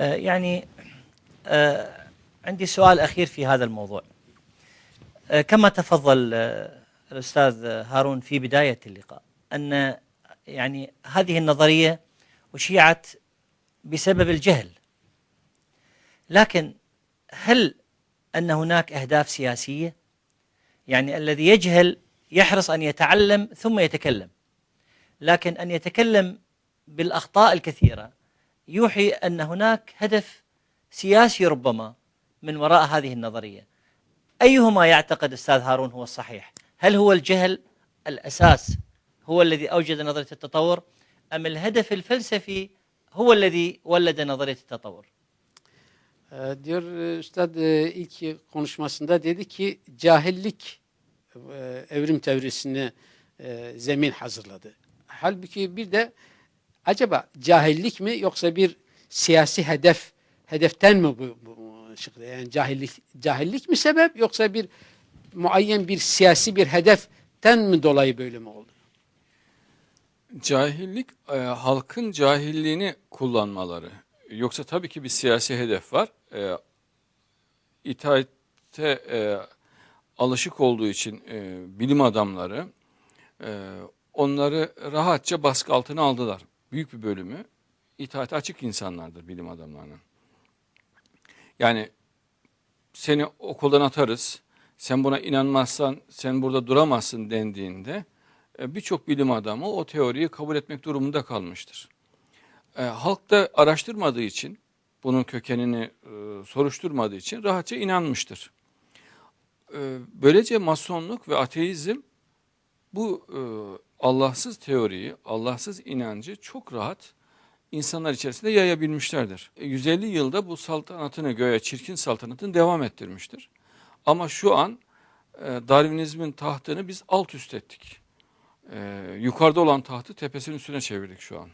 آه، يعني آه، عندي سؤال أخير في هذا الموضوع. آه، كما تفضل الأستاذ هارون في بداية اللقاء أن يعني هذه النظرية أشيعت بسبب الجهل. لكن هل أن هناك أهداف سياسية؟ يعني الذي يجهل يحرص أن يتعلم ثم يتكلم لكن أن يتكلم بالأخطاء الكثيرة يوحي أن هناك هدف سياسي ربما من وراء هذه النظرية. أيهما يعتقد أستاذ هارون هو الصحيح؟ هل هو الجهل الأساس هو الذي أوجد نظرية التطور؟ أم الهدف الفلسفي هو الذي ولد نظرية التطور؟ diyor Üstad ilk konuşmasında dedi ki cahillik evrim teorisine e, zemin hazırladı. Halbuki bir de acaba cahillik mi yoksa bir siyasi hedef hedeften mi bu, bu çıktı? Yani cahillik cahillik mi sebep yoksa bir muayyen bir siyasi bir hedeften mi dolayı böyle mi oldu? Cahillik e, halkın cahilliğini kullanmaları. Yoksa tabii ki bir siyasi hedef var. E, itaatte e, alışık olduğu için e, bilim adamları e, onları rahatça baskı altına aldılar. Büyük bir bölümü itaate açık insanlardır bilim adamlarının. Yani seni okuldan atarız, sen buna inanmazsan sen burada duramazsın dendiğinde e, birçok bilim adamı o teoriyi kabul etmek durumunda kalmıştır. E, halk da araştırmadığı için, bunun kökenini e, soruşturmadığı için rahatça inanmıştır. Böylece masonluk ve ateizm bu e, Allahsız teoriyi, Allahsız inancı çok rahat insanlar içerisinde yayabilmişlerdir. E, 150 yılda bu saltanatını göğe çirkin saltanatını devam ettirmiştir. Ama şu an e, Darwinizmin tahtını biz alt üst ettik. E, yukarıda olan tahtı tepesinin üstüne çevirdik şu an.